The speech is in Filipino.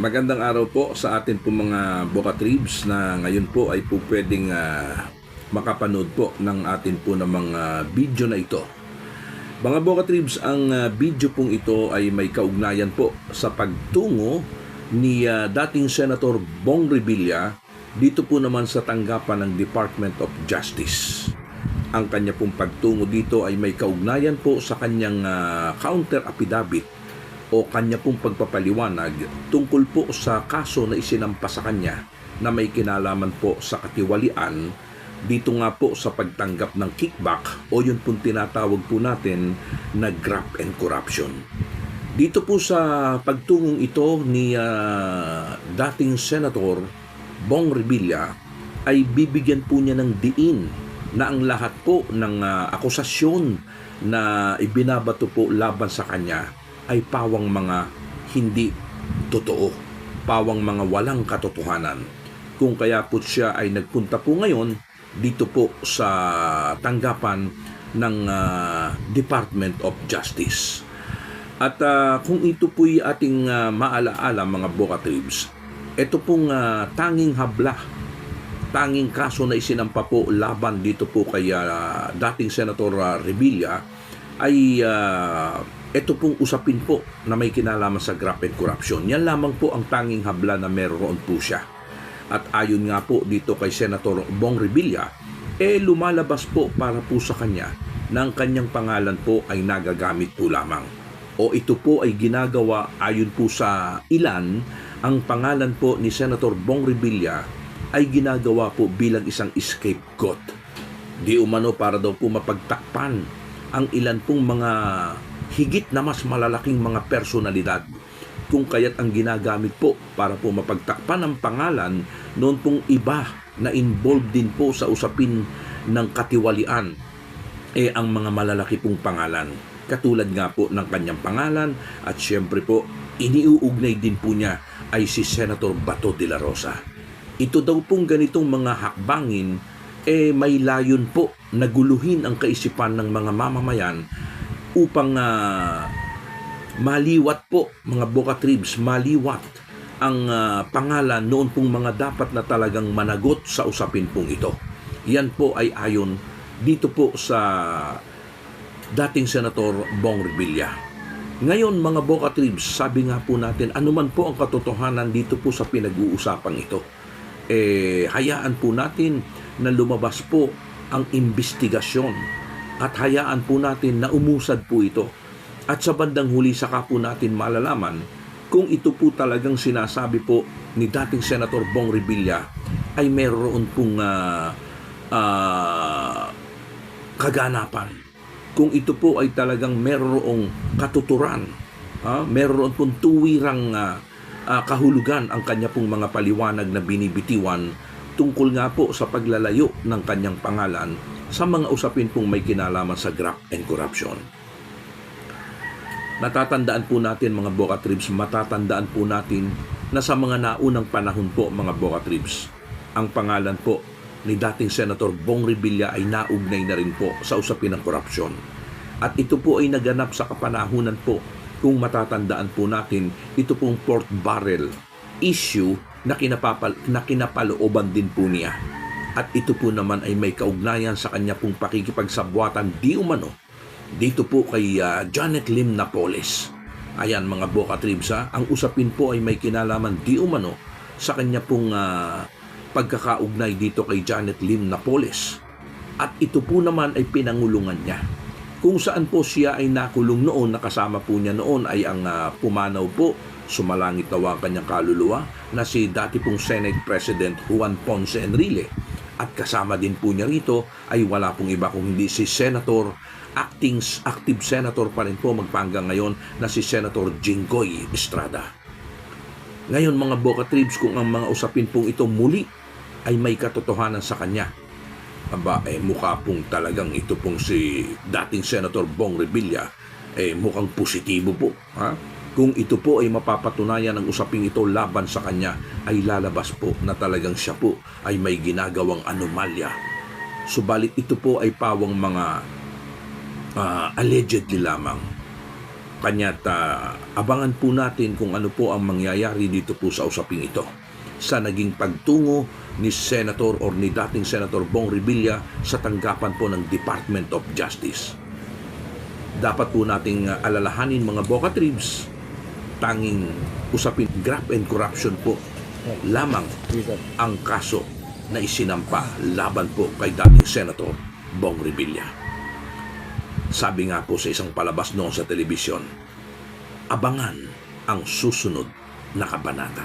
Magandang araw po sa atin po mga Boca Tribes na ngayon po ay po pwedeng ah, makapanood po ng atin po ng mga video na ito. Mga Boca Tribes, ang ah, video pong ito ay may kaugnayan po sa pagtungo ni ah, dating Senator Bong Revilla dito po naman sa tanggapan ng Department of Justice. Ang kanya pong pagtungo dito ay may kaugnayan po sa kanyang ah, counter affidavit o kanya pong pagpapaliwanag tungkol po sa kaso na isinampa sa kanya na may kinalaman po sa katiwalian dito nga po sa pagtanggap ng kickback o yun pong tinatawag po natin na graft and corruption. Dito po sa pagtungong ito ni ah, dating Senator Bong Revilla ay bibigyan po niya ng diin na ang lahat po ng ah, akusasyon na ibinabato po laban sa kanya ay pawang mga hindi totoo, pawang mga walang katotohanan. Kung kaya po siya ay nagpunta po ngayon dito po sa tanggapan ng ah, Department of Justice. At ah, kung ito po'y ating ah, maalaala mga Boca Tribes, ito pong ah, tanging habla, tanging kaso na isinampa po laban dito po kay ah, dating Senator ah, Revilla ay ah, ito pong usapin po na may kinalaman sa graft and corruption. Yan lamang po ang tanging habla na meron po siya. At ayon nga po dito kay Senator Bong Revilla, eh lumalabas po para po sa kanya na ang kanyang pangalan po ay nagagamit po lamang. O ito po ay ginagawa ayon po sa ilan, ang pangalan po ni Senator Bong Revilla ay ginagawa po bilang isang scapegoat. Di umano para daw po mapagtakpan ang ilan pong mga higit na mas malalaking mga personalidad. Kung kaya't ang ginagamit po para po mapagtakpan ang pangalan noon pong iba na involved din po sa usapin ng katiwalian eh ang mga malalaki pong pangalan. Katulad nga po ng kanyang pangalan at syempre po iniuugnay din po niya ay si Senator Bato de la Rosa. Ito daw pong ganitong mga hakbangin eh may layon po na guluhin ang kaisipan ng mga mamamayan upang ah, maliwat po mga Boca Tribes, maliwat ang ah, pangalan noon pong mga dapat na talagang managot sa usapin pong ito. Yan po ay ayon dito po sa dating Senator Bong Revilla. Ngayon mga Boca Tribes, sabi nga po natin, anuman po ang katotohanan dito po sa pinag-uusapang ito. Eh, hayaan po natin na lumabas po ang investigasyon at hayaan po natin na umusad po ito. At sa bandang huli saka po natin malalaman kung ito po talagang sinasabi po ni dating Senator Bong Revilla ay meron pong ah, ah, kaganapan. Kung ito po ay talagang merong katuturan, ha? meron pong tuwirang ah, ah, kahulugan ang kanya pong mga paliwanag na binibitiwan tungkol nga po sa paglalayo ng kanyang pangalan sa mga usapin pong may kinalaman sa graft and corruption. Natatandaan po natin mga Boca Tribes, matatandaan po natin na sa mga naunang panahon po mga Boca Tribes, ang pangalan po ni dating Senator Bong Revilla ay naugnay na rin po sa usapin ng korupsyon. At ito po ay naganap sa kapanahunan po kung matatandaan po natin ito pong port barrel issue na, kinapapal, na kinapalooban din po niya. At ito po naman ay may kaugnayan sa kanya pong pakikipagsabwatan di umano dito po kay ah, Janet Lim Napoles. Ayan mga Boca Tribes ha, ang usapin po ay may kinalaman di umano sa kanya pong ah, pagkakaugnay dito kay Janet Lim Napoles. At ito po naman ay pinangulungan niya. Kung saan po siya ay nakulong noon, nakasama po niya noon ay ang ah, pumanaw po, sumalangit na ang kanyang kaluluwa, na si dati pong Senate President Juan Ponce Enrile. At kasama din po niya rito ay wala pong iba kung hindi si Senator, acting active Senator pa rin po magpanggang ngayon na si Senator Jinggoy Estrada. Ngayon mga Boca Tribes, kung ang mga usapin pong ito muli ay may katotohanan sa kanya, aba, eh, mukha pong talagang ito pong si dating Senator Bong Revilla, eh, mukhang positibo po. Ha? Kung ito po ay mapapatunayan ng usaping ito laban sa kanya, ay lalabas po na talagang siya po ay may ginagawang anomalya. Subalit ito po ay pawang mga ah, allegedly lamang. Kanya't ah, abangan po natin kung ano po ang mangyayari dito po sa usaping ito sa naging pagtungo ni Senator or ni dating Senator Bong Revilla sa tanggapan po ng Department of Justice. Dapat po nating ah, alalahanin mga Boca Tribes, tanging usapin graft and corruption po lamang ang kaso na isinampa laban po kay dating Senator Bong Revilla. Sabi nga po sa isang palabas noon sa telebisyon, abangan ang susunod na kabanata.